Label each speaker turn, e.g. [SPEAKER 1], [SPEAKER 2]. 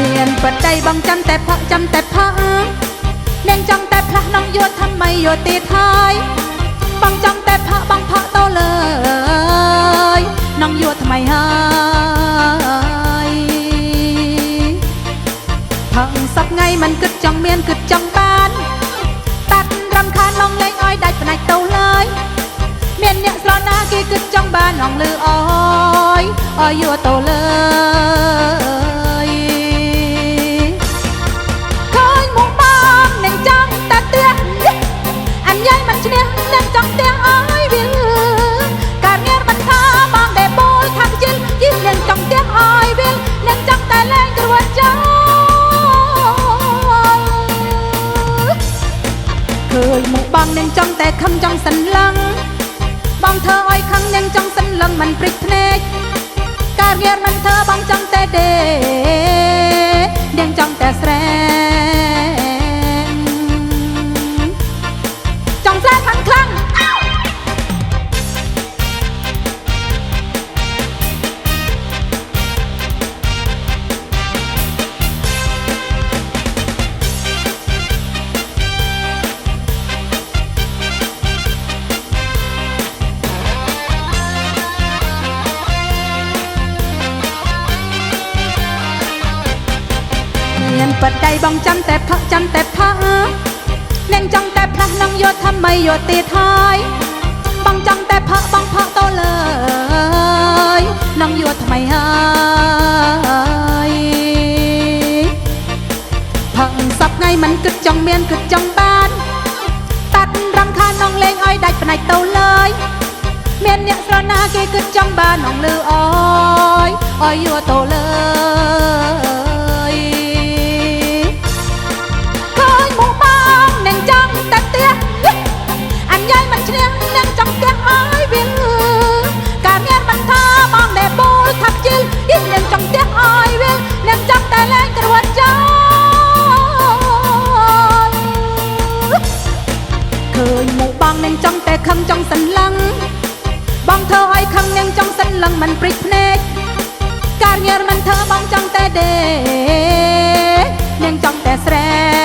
[SPEAKER 1] មានបដ័យបងចាំតែផឹកចាំតែផឹកនឹងចង់តែផ្លាស់នំយល់ថ្មីយល់ទីថយបងចង់តែផឹកបងផឹកទៅលើយនំយល់ថ្មីហើយផឹកសប្ងៃមិនគិតចង់មានគិតចង់បានតាត់រំខានឡងលេងឲ្យដាច់ផ្នែកទៅលើយមានអ្នកស្រណាគេគិតចង់បានឡងលើអើយអើយយល់ទៅលើ បងនឹងចង់តែខឹងចង់សន្លឹងបងធ្វើឲ្យខឹងនឹងចង់សន្លឹងមិនព្រិចភ្នែកការងារមិនធ្វើបងចង់តែដេនឹងចង់តែស្រែ មានបដៃបងចាំតែផឹកចាំតែផឹកនាងចង់តែផ្លាស់នឹងយកធ្វើម៉េចយកទៀតហើយបងចង់តែផឹកបងផឹកទៅលើយនឹងយកថ្មីហើយផឹកសប្ងៃมันគិតចង់មានគិតចង់បានតាត់រំខាននងលេងឲ្យដាច់ផ្នែកទៅលើយមានអ្នកស្រណាគេគិតចង់បានអងលឺអើយអើយយោទៅលើយ បងនឹងចង់តែខឹងចង់សន្លឹងបងធ្វើឲ្យខឹងនឹងចង់សន្លឹងមិនព្រិចភ្នែកការងារមិនធ្វើបងចង់តែដេនឹងចង់តែស្រែ